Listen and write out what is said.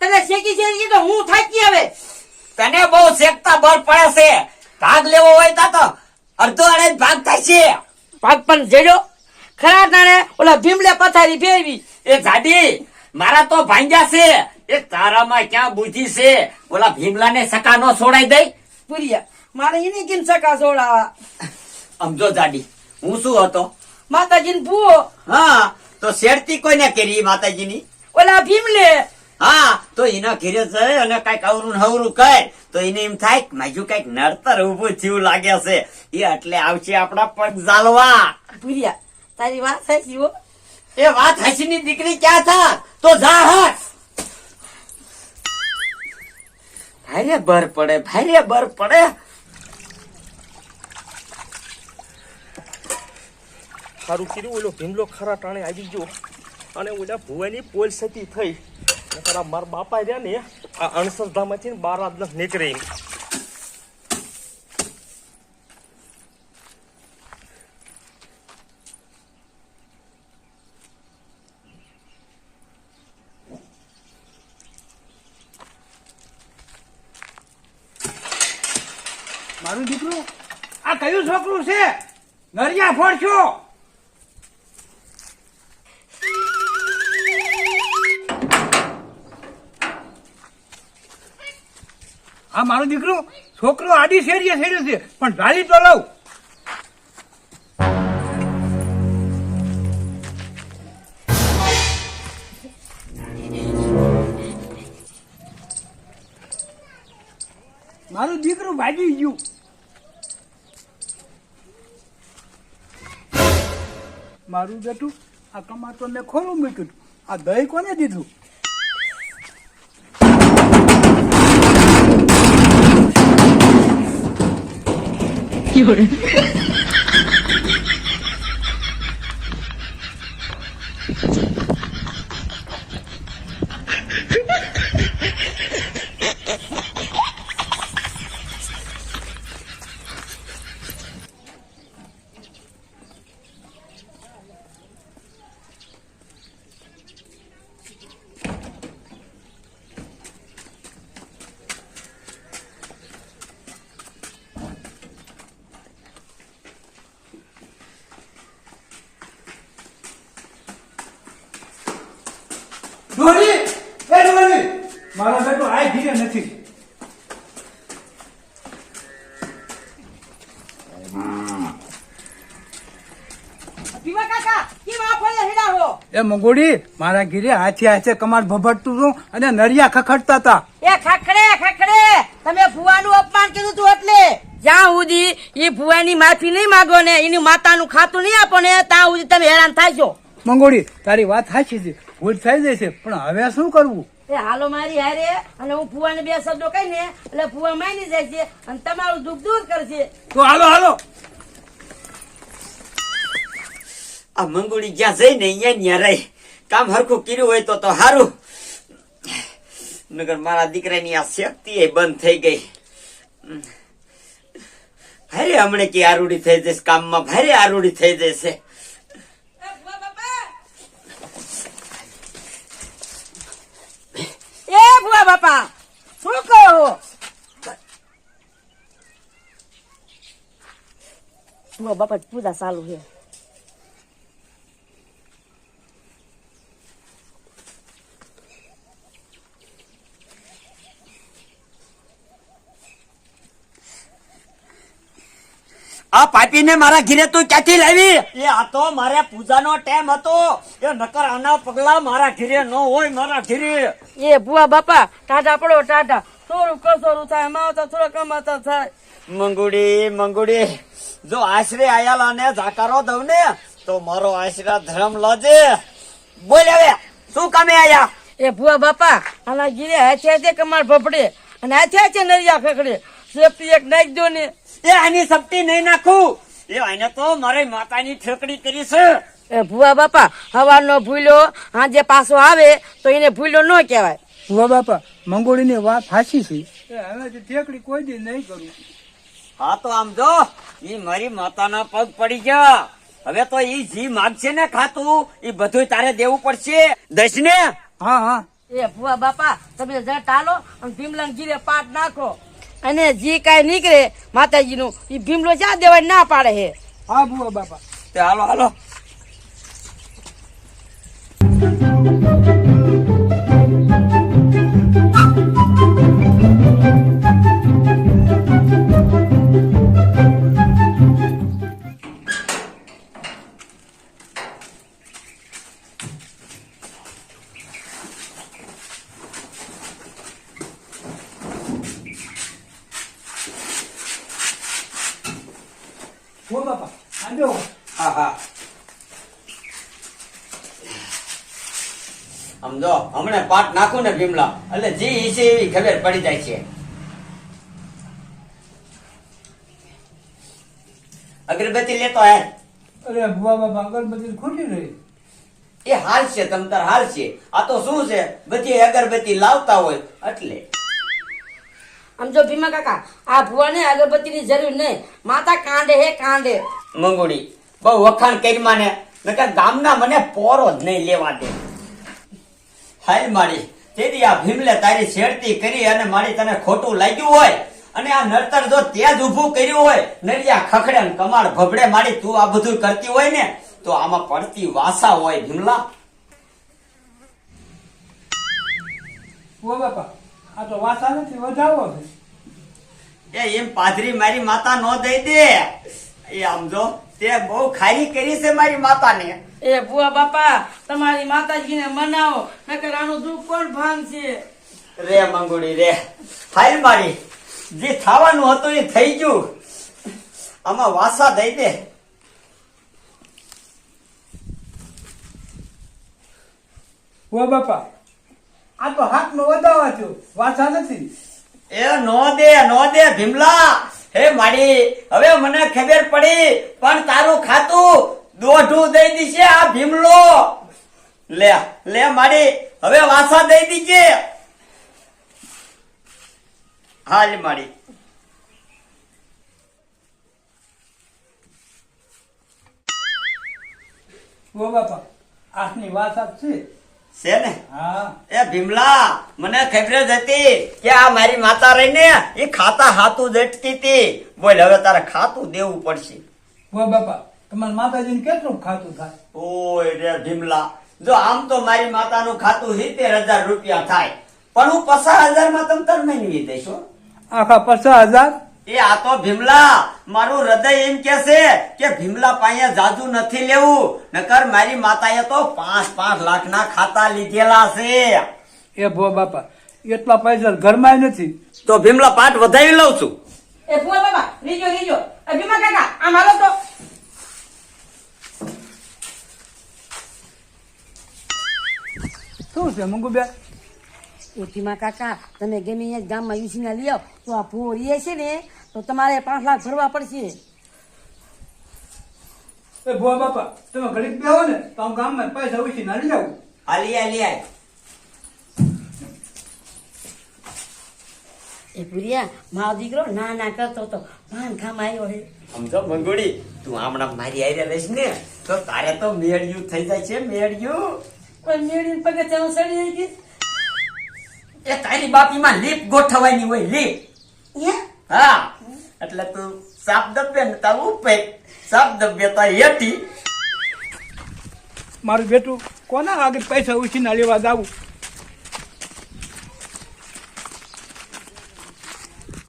તને શેકી શેકી તો હું થાકી આવે તને બહુ શેકતા બર પડે છે. ભાગ લેવો હોય તા તો અડધો અડે ભાગ થાય છે. ભાગ પણ જેડો ખરા તાણે? ઓલા ભીમલે પથારી ફેરવી. એ જાડી મારા તો ભાંગ્યા છે. એ તારામાં ક્યાં બુદ્ધિ છે? ઓલા ભીમલાને સકા નો છોડાઈ દઈ? પુરિયા મારે એની કેમ સકા છોડાવા સમજો જાડી હું શું હતો? માતાજીને ભૂવો. હા તો શેરતી કોઈને કરી માતાજીની? ઓલા ભીમલે. હા તો એના ઘેરે જાય અને કંઈક અવરું નવરું હવરું કર. તો એને એમ થાય માજુ કંઈક નડતર ઉભું થયું લાગે છે. એ એટલે આવશે આપણા પગ ઝાલવા. પુરિયા તારી વાત સાચી હો. એ વાત હસીની દીકરી ક્યાં થા? તો જા હટ. ભારે બર પડે ભારે બર પડે. સારું કર્યું, ઓલો ભીમલો ખરા ટાણે આવી ગયો. અને ઓલા ભુવાની પોલ સતી થઈ મારા બાપા રહ્યા ને, આ અણસરધામાંથી બાર આદના ન નીકળે મારું દીકરું, આ કયું છોકરું છે? નરિયા ફોડશો. આ મારું દીકરું, છોકરો આડી શેરીએ શેર્યું છે, પણ ગાડી તો લઉં. મારું દીકરું ભાગી ગયું. મારું બેટું આ કમાતો મેં ખોલું મૂક્યું હતું. આ દહીં કોને દીધું ડોરી એ ડોરી મારો બેટો આ ધીરે નથી. એ મંગોડી મારા ઘીરે હાથે હાથે કમાડ ભભટતું હતું અને નરિયા ખખડતા હતા એ ખખડે ખખડે. તમે ભુવાનું અપમાન કર્યું તું એટલે. જ્યાં સુધી એ ભુવાની માફી નહીં માંગો ને એની માતાનું ખાતું નહીં આપો ને ત્યાં સુધી તમે હેરાન થાય છો મંગોડી તારી વાત સાચી છે. ભૂલ થઈ જાય છે પણ હવે શું કરવું? એ હાલો મારી હારે અને હું ફુવાને બે શબ્દો કહીને એટલે ફુવા માની જાય છે અને તમારું દુઃખ દૂર કરશે. તો હાલો હાલો. આ મંગુડી જ્યાં જઈને અહીંયા ને ત્યાં રહી કામ હરખું કર્યું હોય તો તો હારું. નગર મારા દીકરાની આ શક્તિ એ બંધ થઈ ગઈ. ભારે હમણે કે આરૂડી થઈ જશે કામમાં ભારે આરૂડી થઈ જશે એ ભુવા બાપા શું કહો? બાપા પૂજા ચાલુ છે. આ પાપીને મારા ઘીરે તું ક્યાંથી લાવી? એ આ તો મારે પૂજાનો ટાઈમ હતો. એ નકર આના પગલા મારા ઘીરે ન હોય મારા ઘીરે. એ ભુવા બાપા ટાટા પડો ટાટા થોડું કસોરું થાય? માં તો થોડો કમાતા થાય. મંગુડી મંગુડી જો આશરે આયાલા ને જાકારો દઉં ને તો મારો આશરા ધર્મ લજે. બોલ હવે શું કામે આયા? એ ભુવા બાપા આના ગીરે હાથે હાથે કમાર ભપડે અને હાથે હાથે નરિયા ખકડે સેફટી એક નાખી દો ને. એ આની સપટી નહીં નાખું. એ આને તો મારે માતાની ઠેકડી કરી છે. એ ભુવા બાપા હવાનો ભૂલ્યો હાજે પાછો આવે તો એને ભૂલ્યો ન કહેવાય. ભુવા બાપા મંગોળીની વાત હાચી છે. એ ઠેકડી કોઈ દી નહીં કરું. હા તો આમ જો એ મારી માતાના પગ પડી ગયા. હવે તો ઈ જી માગશે ને ખાતું ઈ બધું તારે દેવું પડશે. દસ ને? હા હા. એ ભુવા બાપા તમે જરા ટાલો અને ભીમલંગીરે પાટ નાખો. અને જે કાંઈ નીકળે, માતાજીનું એ ભીમલો જ્યાં દેવાય, ના પાડે હે. હા ભુવા બાપા. તે હાલો હાલો. બાપા. હા હા. સમજો હમણાં પાટ નાખું ને ભીમલા એટલે જે ઈ એવી ખબર પડી જાય છે. અગરબત્તી લેતો હે. અરે ભુવા બાપા અગરબત્તી ખોટી રહી. એ હાલ છે તમ તાર હાલ છે. આ તો શું છે? બધી અગરબત્તી લાવતા હોય એટલે. આમ જો ભીમા કાકા આ ભુવાને અગરબત્તીની જરૂર નહીં. માતા કાંડે હે કાંડે. મંગોડી બહુ વખાણ કરી માને. નકર ગામના મને પોરો જ નહીં લેવા દે. હાલ મારી તેથી આ ભીમલે તારી છેડતી કરી અને મારી તને ખોટું લાગ્યું હોય. અને આ નડતર જો તે જ ઊભું કર્યું હોય નડિયા ખખડે ને ભભડે ભબડે મારી તું આ બધું કરતી હોય ને તો આમાં પડતી વાસા હોય ભીમલા. બાપા આ તો વાસા નથી વધાવો એ એમ પાદરી મારી માતા નો દઈ દે. એ આમ જો તે બહુ ખારી કરી છે મારી માતાને. એ ભુવા બાપા તમારી માતાજીને મનાવો નકર આનું દુઃખ કોણ છે રે મંગોડી રે. ફાઈલ મારી. જે થવાનું હતું એ થઈ ગયું. આમાં વાસા દઈ દે. બુઆ બાપા આ તો હાથમાં વધાવા છો વાસા નથી. એ નો દે નો દે ભીમલા. હે માડી હવે મને ખબર પડી પણ તારું ખાતું દોઢું દઈ દીશે આ ભીમલો. લે લે માડી હવે વાસા દઈ દીજે. હાલ માડી. ઓ બાપા આની વાત છે. છે ને? હા. એ ભીમલા મને ખબર જ હતી કે આ મારી માતા રહીને એ ખાતા હાથું જટતી હતી. બોલ હવે તારે ખાતું દેવું પડશે. ભુવા બાપા તમારા માતાજીને કેટલું ખાતું થાય? ઓય રે ભીમલા જો આમ તો મારી માતાનું ખાતું સિત્તેર હજાર રૂપિયા થાય. પણ હું પચાસ હજારમાં તમ તાર મેળવી દઈશ હો. આખા પચાસ હજાર? એ આ તો ભીમલા મારું હૃદય એમ કે છે કે ભીમલા પાસે જાજુ નથી લેવું નકર મારી માતાએ તો પાંચ પાંચ લાખ ના ખાતા લીધેલા છે. એ ભો બાપા એટલા પૈસા ઘરમાં નથી. તો ભીમલા પાઠ વધાવી લઉં છું. એ ભો બાપા રીજો રીજો. ભીમા કાકા આ મારો તો. શું છે મંગુબેન? એ ભીમા કાકા તમે ગમે અહીંયા ગામમાં યુસીના લ્યો તો આ ભૂવો રહે છે ને તો તમારે પાંચ લાખ ભરવા પડશે. એ ભુવા બાપા તમે ઘડીક બેહો ને તો હું ગામમાં પૈસા ઉછી ના લઈ જાઉં. હાલી હાલી આય. એ ભૂરિયા મારો દીકરો ના ના કરતો તો ભાન ખામાં આવ્યો હે. સમજો મંગોડી તું હમણાં મારી આરે રહીશ ને તો તારે તો મેળ્યું થઈ જાય છે મેળ્યું. કોઈ મેળીને પગે ચાલો સડી આવી એ તારી બાપીમાં લીપ ગોઠવવાની હોય લીપ? હા. એટલે તું સાપ દબ્ય ને તા ઉપે સાપ દબ્ય તા હેઠી. મારું બેટું કોના આગળ પૈસા ઉછીના લેવા જાવું?